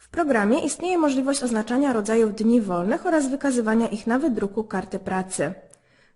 W programie istnieje możliwość oznaczania rodzajów dni wolnych oraz wykazywania ich na wydruku karty pracy.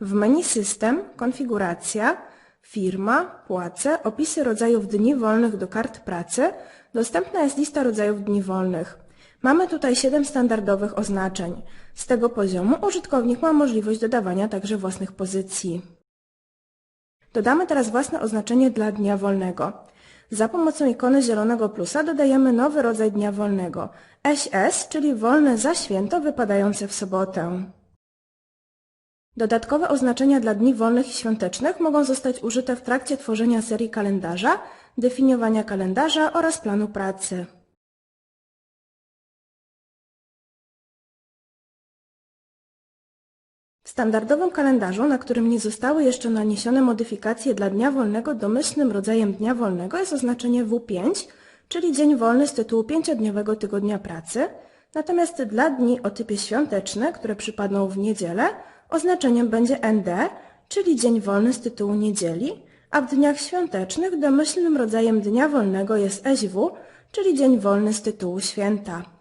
W menu System, Konfiguracja, Firma, Płace, Opisy rodzajów dni wolnych do kart pracy dostępna jest lista rodzajów dni wolnych. Mamy tutaj 7 standardowych oznaczeń. Z tego poziomu użytkownik ma możliwość dodawania także własnych pozycji. Dodamy teraz własne oznaczenie dla dnia wolnego. Za pomocą ikony zielonego plusa dodajemy nowy rodzaj dnia wolnego SS, czyli wolne za święto wypadające w sobotę. Dodatkowe oznaczenia dla dni wolnych i świątecznych mogą zostać użyte w trakcie tworzenia serii kalendarza, definiowania kalendarza oraz planu pracy. Standardowym kalendarzu, na którym nie zostały jeszcze naniesione modyfikacje dla dnia wolnego domyślnym rodzajem dnia wolnego jest oznaczenie W5, czyli dzień wolny z tytułu pięciodniowego tygodnia pracy, natomiast dla dni o typie świąteczny, które przypadną w niedzielę, oznaczeniem będzie ND, czyli dzień wolny z tytułu niedzieli, a w dniach świątecznych domyślnym rodzajem dnia wolnego jest SW, czyli dzień wolny z tytułu święta.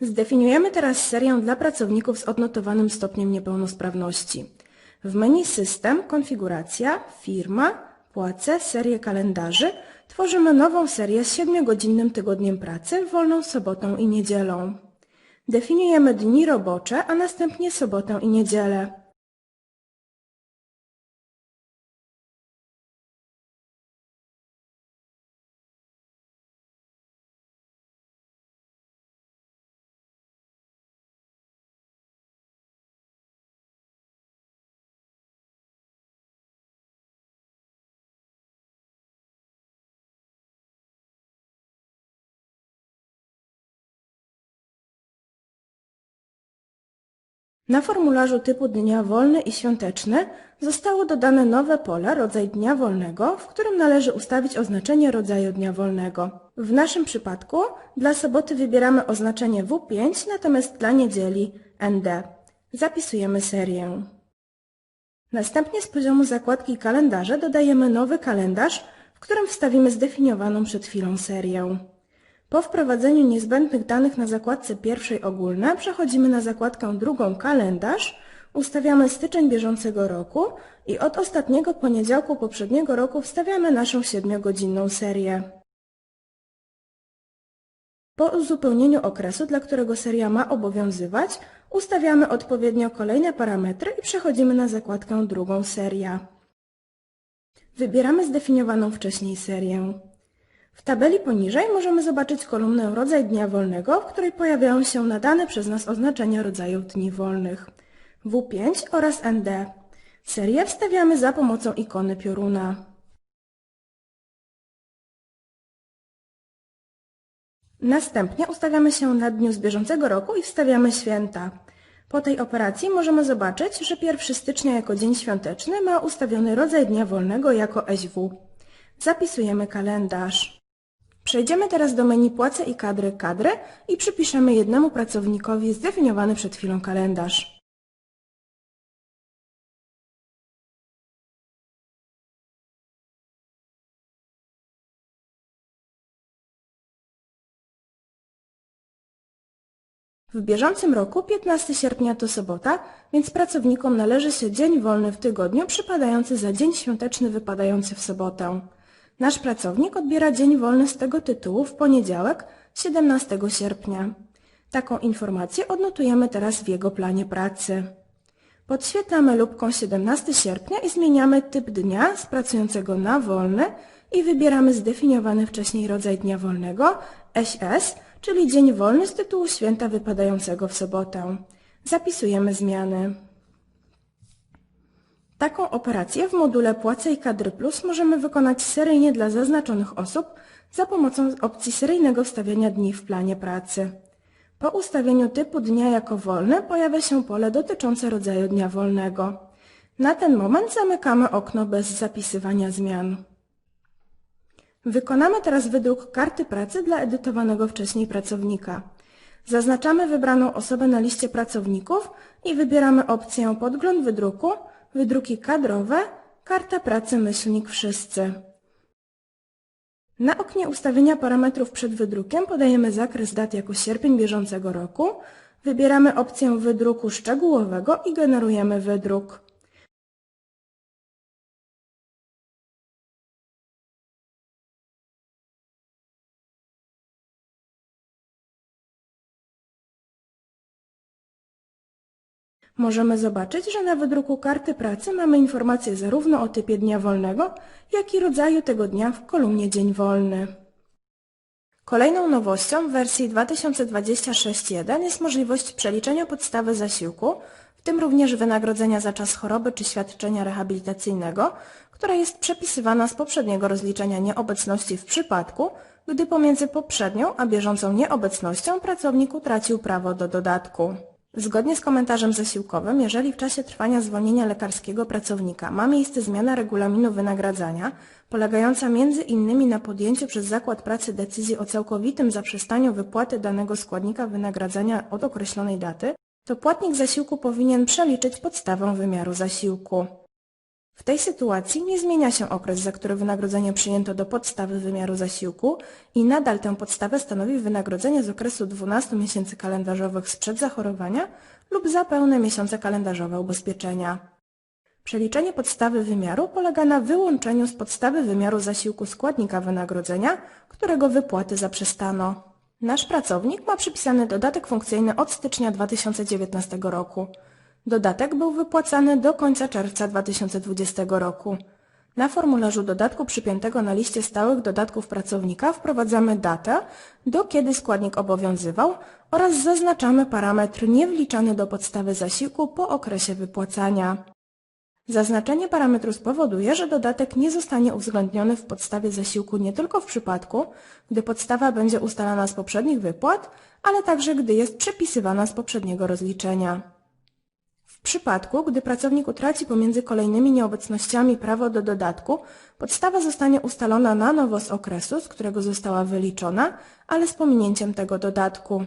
Zdefiniujemy teraz serię dla pracowników z odnotowanym stopniem niepełnosprawności. W menu System, Konfiguracja, Firma, Płace, Serię kalendarzy tworzymy nową serię z 7-godzinnym tygodniem pracy, wolną sobotą i niedzielą. Definiujemy dni robocze, a następnie sobotę i niedzielę. Na formularzu typu dnia wolny i świąteczny zostało dodane nowe pole rodzaj dnia wolnego, w którym należy ustawić oznaczenie rodzaju dnia wolnego. W naszym przypadku dla soboty wybieramy oznaczenie W5, natomiast dla niedzieli ND. Zapisujemy serię. Następnie z poziomu zakładki kalendarze dodajemy nowy kalendarz, w którym wstawimy zdefiniowaną przed chwilą serię. Po wprowadzeniu niezbędnych danych na zakładce pierwszej ogólne przechodzimy na zakładkę drugą kalendarz, ustawiamy styczeń bieżącego roku i od ostatniego poniedziałku poprzedniego roku wstawiamy naszą 7-godzinną serię. Po uzupełnieniu okresu, dla którego seria ma obowiązywać, ustawiamy odpowiednio kolejne parametry i przechodzimy na zakładkę drugą seria. Wybieramy zdefiniowaną wcześniej serię. W tabeli poniżej możemy zobaczyć kolumnę Rodzaj dnia wolnego, w której pojawiają się nadane przez nas oznaczenia rodzajów dni wolnych W5 oraz ND. Serię wstawiamy za pomocą ikony pioruna. Następnie ustawiamy się na dniu z bieżącego roku i wstawiamy święta. Po tej operacji możemy zobaczyć, że 1 stycznia jako dzień świąteczny ma ustawiony rodzaj dnia wolnego jako SW. Zapisujemy kalendarz. Przejdziemy teraz do menu Płace i kadry kadry i przypiszemy jednemu pracownikowi zdefiniowany przed chwilą kalendarz. W bieżącym roku 15 sierpnia to sobota, więc pracownikom należy się dzień wolny w tygodniu przypadający za dzień świąteczny wypadający w sobotę. Nasz pracownik odbiera dzień wolny z tego tytułu w poniedziałek 17 sierpnia. Taką informację odnotujemy teraz w jego planie pracy. Podświetlamy lubką 17 sierpnia i zmieniamy typ dnia z pracującego na wolny i wybieramy zdefiniowany wcześniej rodzaj dnia wolnego SS, czyli dzień wolny z tytułu święta wypadającego w sobotę. Zapisujemy zmiany. Taką operację w module Płace i Kadry Plus możemy wykonać seryjnie dla zaznaczonych osób za pomocą opcji seryjnego wstawiania dni w planie pracy. Po ustawieniu typu dnia jako wolny pojawia się pole dotyczące rodzaju dnia wolnego. Na ten moment zamykamy okno bez zapisywania zmian. Wykonamy teraz wydruk karty pracy dla edytowanego wcześniej pracownika. Zaznaczamy wybraną osobę na liście pracowników i wybieramy opcję Podgląd wydruku wydruki kadrowe, karta pracy myślnik wszyscy. Na oknie ustawienia parametrów przed wydrukiem podajemy zakres dat jako sierpień bieżącego roku, wybieramy opcję wydruku szczegółowego i generujemy wydruk. Możemy zobaczyć, że na wydruku karty pracy mamy informacje zarówno o typie dnia wolnego, jak i rodzaju tego dnia w kolumnie Dzień Wolny. Kolejną nowością w wersji 2026.1 jest możliwość przeliczenia podstawy zasiłku, w tym również wynagrodzenia za czas choroby czy świadczenia rehabilitacyjnego, która jest przepisywana z poprzedniego rozliczenia nieobecności w przypadku, gdy pomiędzy poprzednią a bieżącą nieobecnością pracownik utracił prawo do dodatku. Zgodnie z komentarzem zasiłkowym, jeżeli w czasie trwania zwolnienia lekarskiego pracownika ma miejsce zmiana regulaminu wynagradzania, polegająca innymi na podjęciu przez zakład pracy decyzji o całkowitym zaprzestaniu wypłaty danego składnika wynagradzania od określonej daty, to płatnik zasiłku powinien przeliczyć podstawę wymiaru zasiłku. W tej sytuacji nie zmienia się okres, za który wynagrodzenie przyjęto do podstawy wymiaru zasiłku i nadal tę podstawę stanowi wynagrodzenie z okresu 12 miesięcy kalendarzowych sprzed zachorowania lub za pełne miesiące kalendarzowe ubezpieczenia. Przeliczenie podstawy wymiaru polega na wyłączeniu z podstawy wymiaru zasiłku składnika wynagrodzenia, którego wypłaty zaprzestano. Nasz pracownik ma przypisany dodatek funkcyjny od stycznia 2019 roku. Dodatek był wypłacany do końca czerwca 2020 roku. Na formularzu dodatku przypiętego na liście stałych dodatków pracownika wprowadzamy datę, do kiedy składnik obowiązywał oraz zaznaczamy parametr niewliczany do podstawy zasiłku po okresie wypłacania. Zaznaczenie parametru spowoduje, że dodatek nie zostanie uwzględniony w podstawie zasiłku nie tylko w przypadku, gdy podstawa będzie ustalana z poprzednich wypłat, ale także gdy jest przepisywana z poprzedniego rozliczenia. W przypadku, gdy pracownik utraci pomiędzy kolejnymi nieobecnościami prawo do dodatku, podstawa zostanie ustalona na nowo z okresu, z którego została wyliczona, ale z pominięciem tego dodatku.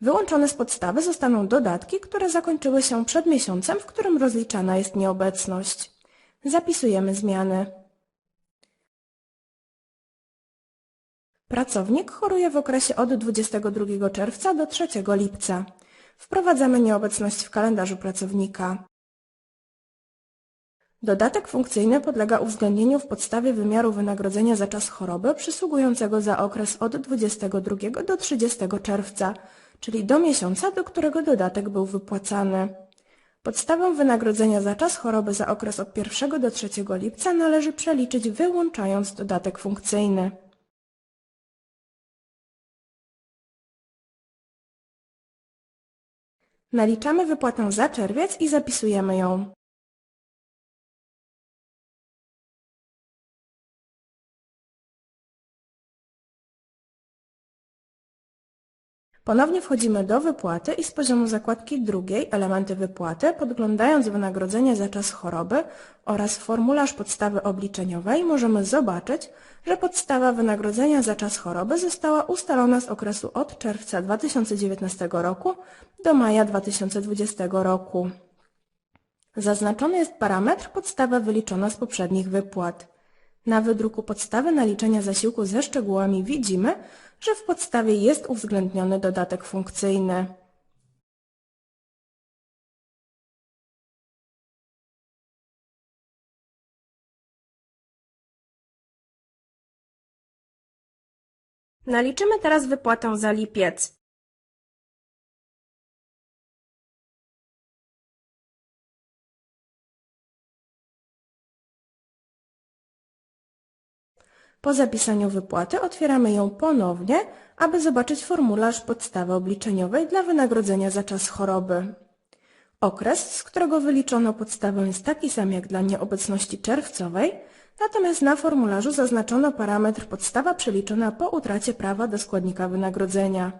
Wyłączone z podstawy zostaną dodatki, które zakończyły się przed miesiącem, w którym rozliczana jest nieobecność. Zapisujemy zmiany. Pracownik choruje w okresie od 22 czerwca do 3 lipca. Wprowadzamy nieobecność w kalendarzu pracownika. Dodatek funkcyjny podlega uwzględnieniu w podstawie wymiaru wynagrodzenia za czas choroby przysługującego za okres od 22 do 30 czerwca, czyli do miesiąca, do którego dodatek był wypłacany. Podstawę wynagrodzenia za czas choroby za okres od 1 do 3 lipca należy przeliczyć wyłączając dodatek funkcyjny. Naliczamy wypłatę za czerwiec i zapisujemy ją. Ponownie wchodzimy do wypłaty i z poziomu zakładki drugiej Elementy wypłaty, podglądając wynagrodzenie za czas choroby oraz formularz podstawy obliczeniowej możemy zobaczyć, że podstawa wynagrodzenia za czas choroby została ustalona z okresu od czerwca 2019 roku do maja 2020 roku. Zaznaczony jest parametr podstawa wyliczona z poprzednich wypłat. Na wydruku podstawy naliczenia zasiłku ze szczegółami widzimy, że w podstawie jest uwzględniony dodatek funkcyjny. Naliczymy teraz wypłatę za lipiec. Po zapisaniu wypłaty otwieramy ją ponownie, aby zobaczyć formularz podstawy obliczeniowej dla wynagrodzenia za czas choroby. Okres, z którego wyliczono podstawę jest taki sam jak dla nieobecności czerwcowej, natomiast na formularzu zaznaczono parametr podstawa przeliczona po utracie prawa do składnika wynagrodzenia.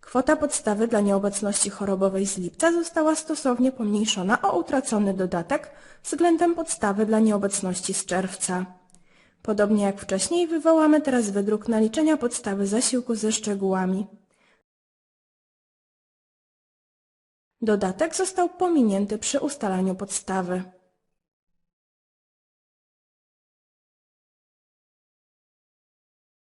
Kwota podstawy dla nieobecności chorobowej z lipca została stosownie pomniejszona o utracony dodatek względem podstawy dla nieobecności z czerwca. Podobnie jak wcześniej wywołamy teraz wydruk naliczenia podstawy zasiłku ze szczegółami. Dodatek został pominięty przy ustalaniu podstawy.